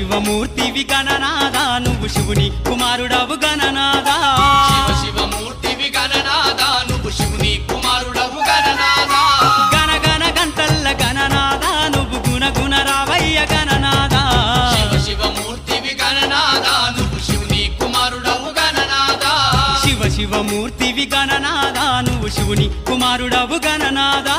శివమూర్తివి గణనాదా నువ్వు శివుని కుమారుడవు గణనాదా శివ శివమూర్తివి గణనాథ నువ్వు శివుని కుమారుడవు గణనాథ. గణ గణ గంటల్ల గణనాదా నువ్వు గుణ గుణ రావయ్య గణనాదా శివ శివమూర్తివి గణనాథ నువ్వు శివుని కుమారుడవు గణనాథ. శివ శివమూర్తివి గణనాదా నువ్వు శివుని కుమారుడవు గణనాదా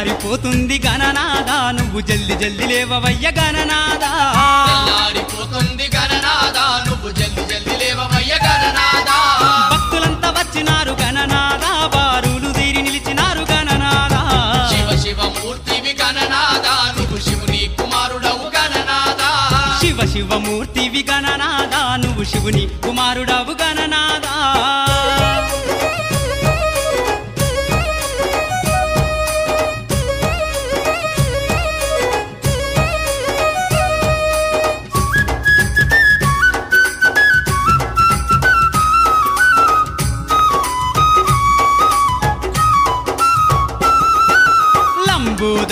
తెల్లారిపోతుంది గణనాదా నువ్వు జల్ది జల్ది లేవవయ్య గణనాదా తెల్లారిపోతుంది గణనాథ. నువ్వు జల్ది జల్ది లేవమయ్య గణనాథ. భక్తులంతా వచ్చినారు గణనాదా బారులు తీరి నిలిచినారు గణనాదా శివ శివమూర్తివి గణనాథ. నువ్వు శివుని కుమారుడవు గణనాథ. శివ శివమూర్తివి గణనాదా నువ్వు శివుని కుమారుడవు గణనాదా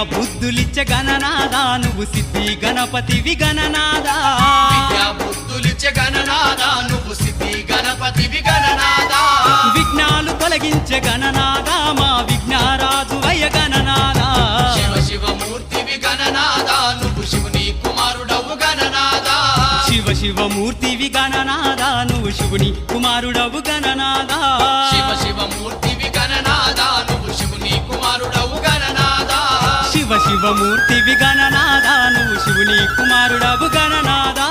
విద్యా బుద్ధులిచ్చ గణనాదా నువ్వు సిద్ధి గణపతివి గణనాదా విద్యా బుద్ధులిచ్చే గణనాథ నువ్వు సిద్ధి గణపతివి గణనాథ. విఘ్నాలు తొలగించే గణనాదా మా విఘ్నారాజు వయ గణనాదా శివ శివమూర్తివి గణనాథ నువ్వు శివుని కుమారుడవు గణనాథ. శివ శివమూర్తివి గణనాదా నువ్వు శివుని కుమారుడవు గణనాదా శివ శివమూర్తివి శివమూర్తివి గణనాదా నువ్వు శివుని కుమారుడవు గణనాదా